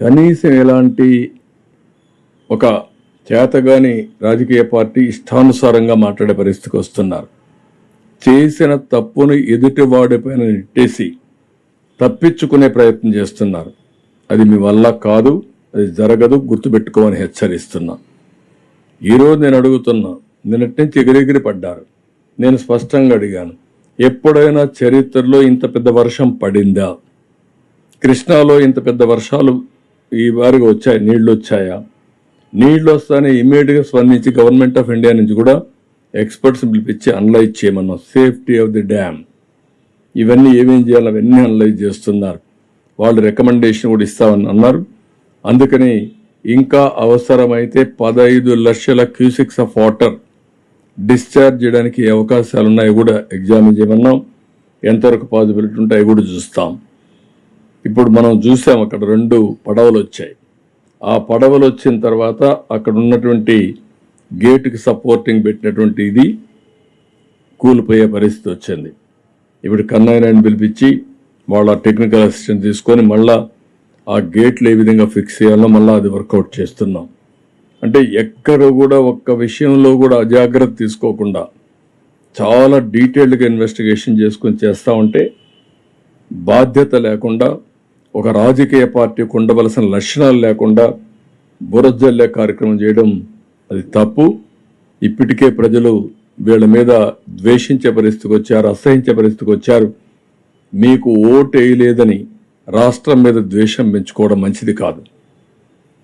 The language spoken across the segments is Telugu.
కనీసం ఎలాంటి ఒక చేతగాని రాజకీయ పార్టీ ఇష్టానుసారంగా మాట్లాడే పరిస్థితికి వస్తున్నారు. చేసిన తప్పును ఎదుటివాడిపైన నెట్టేసి తప్పించుకునే ప్రయత్నం చేస్తున్నారు. అది మీ వల్ల కాదు అది జరగదు గుర్తుపెట్టుకోమని హెచ్చరిస్తున్నా. ఈరోజు నేను అడుగుతున్నా నిన్నటి నుంచి ఎగిరెగిరి పడ్డారు. నేను స్పష్టంగా అడిగాను ఎప్పుడైనా చరిత్రలో ఇంత పెద్ద వర్షం పడిందా? కృష్ణాలో ఇంత పెద్ద వర్షాలు ఈ వారిగా వచ్చాయి నీళ్ళు వచ్చాయా? నీళ్ళు వస్తానే ఇమీడియట్గా స్పందించి గవర్నమెంట్ ఆఫ్ ఇండియా నుంచి కూడా ఎక్స్పర్ట్స్ పిలిపించి అనలైజ్ చేయమన్నాం సేఫ్టీ ఆఫ్ ది డ్యామ్ ఇవన్నీ ఏమేం చేయాలి అవన్నీ అనలైజ్ చేస్తున్నారు. వాళ్ళు రికమెండేషన్ కూడా ఇస్తామని అన్నారు. అందుకని ఇంకా అవసరమైతే పదహైదు లక్షల క్యూసిక్స్ ఆఫ్ వాటర్ డిశ్చార్జ్ చేయడానికి అవకాశాలు ఉన్నాయి కూడా ఎగ్జామిన్ చేయమన్నాం. ఎంతవరకు పాసిబిలిటీ ఉంటాయి కూడా చూస్తాం. ఇప్పుడు మనం చూసాం అక్కడ రెండు పడవలు వచ్చాయి. ఆ పడవలు వచ్చిన తర్వాత అక్కడ ఉన్నటువంటి గేటుకి సపోర్టింగ్ పెట్టినటువంటి ఇది కూలిపోయే పరిస్థితి వచ్చింది. ఇప్పుడు కన్నయ్యనాయని పిలిపించి వాళ్ళ టెక్నికల్ అసిస్టెంట్ తీసుకొని మళ్ళా ఆ గేట్లు ఏ విధంగా ఫిక్స్ చేయాలో మళ్ళీ అది వర్కౌట్ చేస్తున్నాం. అంటే ఎక్కడ కూడా ఒక్క విషయంలో కూడా అజాగ్రత్త తీసుకోకుండా చాలా డీటెయిల్డ్గా ఇన్వెస్టిగేషన్ చేసుకొని చేస్తూ ఉంటే బాధ్యత లేకుండా ఒక రాజకీయ పార్టీకి ఉండవలసిన లక్షణాలు లేకుండా బురజల్లే కార్యక్రమం చేయడం అది తప్పు. ఇప్పటికే ప్రజలు వీళ్ళ మీద ద్వేషించే పరిస్థితికి వచ్చారు అసహించే పరిస్థితికి వచ్చారు. మీకు ఓటు వేయలేదని రాష్ట్రం మీద ద్వేషం పెంచుకోవడం మంచిది కాదు.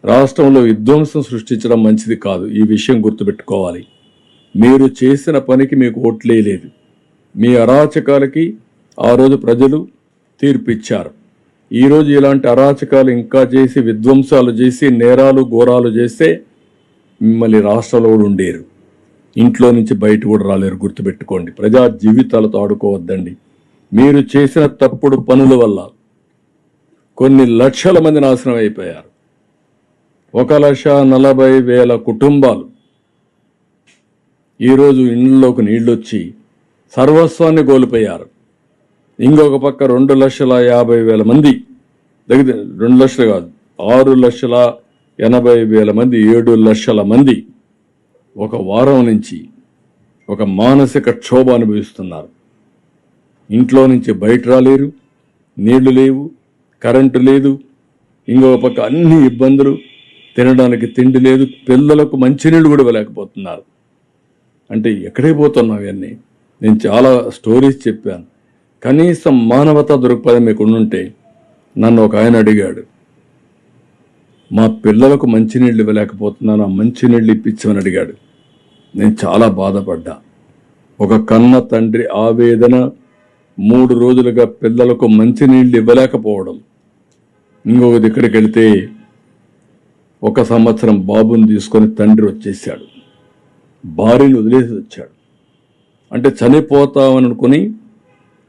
రాష్ట్రంలో విధ్వంసం సృష్టించడం మంచిది కాదు. ఈ విషయం గుర్తుపెట్టుకోవాలి. మీరు చేసిన పనికి మీకు ఓట్లేయలేదు మీ అరాచకాలకి ఆ రోజు ప్రజలు తీర్పిచ్చారు. ఈరోజు ఇలాంటి అరాచకాలు ఇంకా చేసి విధ్వంసాలు చేసి నేరాలు ఘోరాలు చేస్తే మిమ్మల్ని రాష్ట్రంలో కూడా ఉండేరు. ఇంట్లో నుంచి బయట కూడా రాలేరు గుర్తుపెట్టుకోండి. ప్రజా జీవితాలతో ఆడుకోవద్దండి. మీరు చేసిన తప్పుడు పనుల వల్ల కొన్ని లక్షల మంది నాశనం అయిపోయారు. ఒక లక్ష నలభై వేల కుటుంబాలు ఈరోజు ఇళ్ళలోకి నీళ్ళొచ్చి సర్వస్వాన్ని కోల్పోయారు. ఇంకొక పక్క రెండు లక్షల యాభై వేల మంది. దగ్గర రెండు లక్షలు కాదు ఆరు లక్షల ఎనభై వేల మంది ఏడు లక్షల మంది ఒక వారం నుంచి ఒక మానసిక క్షోభ అనుభవిస్తున్నారు. ఇంట్లో నుంచి బయట రాలేరు నీళ్ళు లేవు కరెంటు లేదు ఇంకొక పక్క అన్ని ఇబ్బందులు తినడానికి తిండి లేదు పిల్లలకు మంచినీళ్ళు కూడా ఇవ్వలేకపోతున్నారు. అంటే ఎక్కడికి పోతున్నావు ఇవన్నీ? నేను చాలా స్టోరీస్ చెప్పాను. కనీసం మానవత దృక్పథం మీకు ఉండుంటే నన్ను ఒక ఆయన అడిగాడు. మా పిల్లలకు మంచినీళ్ళు ఇవ్వలేకపోతున్నాను ఆ మంచినీళ్ళు ఇప్పించమని అడిగాడు. నేను చాలా బాధపడ్డా. ఒక కన్న తండ్రి ఆవేదన మూడు రోజులుగా పిల్లలకు మంచినీళ్ళు ఇవ్వలేకపోవడం. ఇంకొకటి దగ్గరికి వెళితే ఒక సంవత్సరం బాబుని తీసుకొని తండ్రి వచ్చేసాడు భార్యను వదిలేసి వచ్చాడు. అంటే చనిపోతామని అనుకుని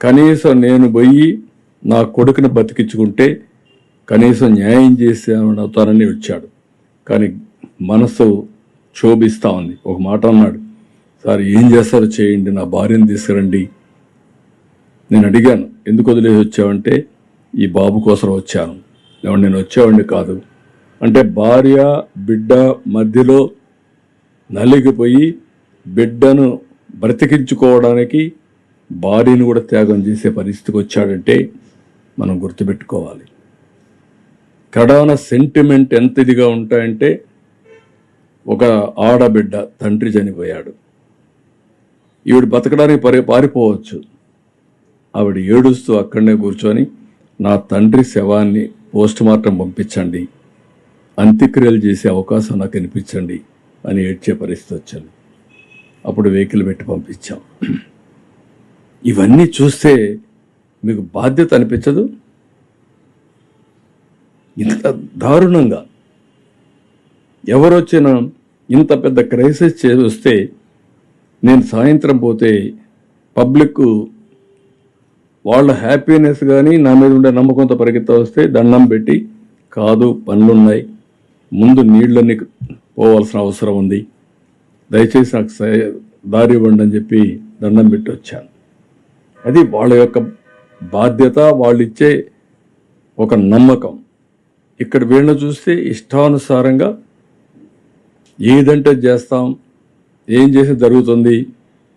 కనీసం నేను పోయి నా కొడుకుని బతికించుకుంటే కనీసం న్యాయం చేసేమవుతానని వచ్చాడు. కానీ మనసు క్షోభిస్తా ఉంది. ఒక మాట అన్నాడు. సార్ ఏం చేస్తారో చేయండి నా భార్యను తీసుకురండి. నేను అడిగాను. ఎందుకు వదిలేసి వచ్చావంటే ఈ బాబు కోసం వచ్చాను. లేవండి నేను వచ్చేవాడిని కాదు. అంటే భార్య బిడ్డ మధ్యలో నలిగిపోయి బిడ్డను బ్రతికించుకోవడానికి భార్యను కూడా త్యాగం చేసే పరిస్థితికి వచ్చాడంటే మనం గుర్తుపెట్టుకోవాలి. కడాన సెంటిమెంట్ ఎంత ఇదిగా ఉంటాయంటే ఒక ఆడబిడ్డ తండ్రి చనిపోయాడు. ఈవిడ బతకడానికి పరి పారిపోవచ్చు. ఆవిడ ఏడుస్తూ అక్కడనే కూర్చొని నా తండ్రి శవాన్ని పోస్ట్ మార్టం పంపించండి. అంత్యక్రియలు చేసే అవకాశం నాకు అనిపించండి అని ఏడ్చే పరిస్థితి వచ్చింది. అప్పుడు వెహికల్ పెట్టి పంపించాం. ఇవన్నీ చూస్తే మీకు బాధ్యత అనిపించదు? ఇంత దారుణంగా. ఎవరు వచ్చినా ఇంత పెద్ద క్రైసిస్ చేస్తే నేను సాయంత్రం పోతే పబ్లిక్ వాళ్ళ హ్యాపీనెస్ కానీ నా మీద ఉండే నమ్మకంతో పరిగెత్త వస్తే దండం పెట్టి కాదు పనులున్నాయి. ముందు నీళ్ళని పోవాల్సిన అవసరం ఉంది. దయచేసి నాకు దారి ఇవ్వండి అని చెప్పి దండం పెట్టి వచ్చాను. అది వాళ్ళ యొక్క బాధ్యత వాళ్ళు ఇచ్చే ఒక నమ్మకం. ఇక్కడ వీళ్ళని చూస్తే ఇష్టానుసారంగా ఏదంటే చేస్తాం ఏం చేసి జరుగుతుంది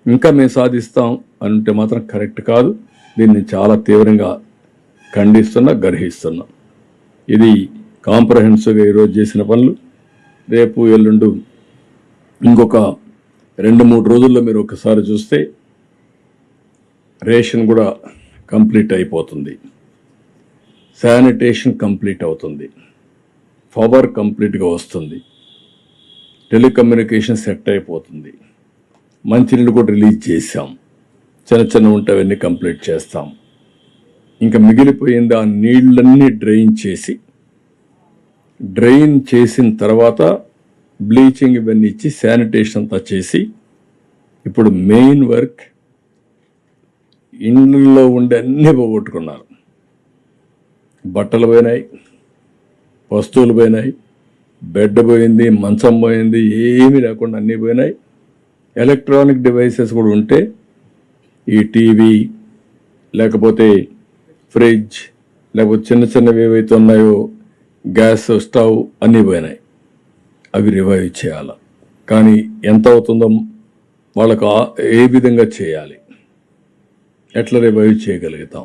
ఇంకా మేము సాధిస్తాం అంటే మాత్రం కరెక్ట్ కాదు. దీన్ని చాలా తీవ్రంగా ఖండిస్తున్నా గర్హిస్తున్నా. ఇది కాంప్రహెన్సివ్గా ఈరోజు చేసిన పనులు. రేపు ఎల్లుండు ఇంకొక రెండు మూడు రోజుల్లో మీరు ఒకసారి చూస్తే రేషన్ కూడా కంప్లీట్ అయిపోతుంది. శానిటేషన్ కంప్లీట్ అవుతుంది. పవర్ కంప్లీట్గా వస్తుంది. టెలికమ్యూనికేషన్ సెట్ అయిపోతుంది. మంచినీళ్ళు కూడా రిలీజ్ చేశాం. చిన్న చిన్న ఉంటవన్నీ కంప్లీట్ చేస్తాం. ఇంకా మిగిలిపోయింది ఆ నీళ్ళన్నీ డ్రైన్ చేసి డ్రైన్ చేసిన తర్వాత బ్లీచింగ్ ఇవన్నీ ఇచ్చి శానిటేషన్ అంతా చేసి ఇప్పుడు మెయిన్ వర్క్ ఇండ్లలో ఉండే అన్నీ పోగొట్టుకున్నారు. బట్టలు పోయినాయి వస్తువులు పోయినాయి బెడ్ పోయింది మంచం పోయింది ఏమీ లేకుండా అన్నీ పోయినాయి. ఎలక్ట్రానిక్ డివైసెస్ కూడా ఉంటే ఈ టీవీ లేకపోతే ఫ్రిడ్జ్ లేకపోతే చిన్న చిన్నవి ఏవైతే ఉన్నాయో గ్యాస్ స్టవ్ అన్నీ పోయినాయి. అవి రివైవ్ చేయాలి. కానీ ఎంత అవుతుందో వాళ్ళకు ఏ విధంగా చేయాలి? ఎట్లా రివైవ్ చేయగలుగుతాం.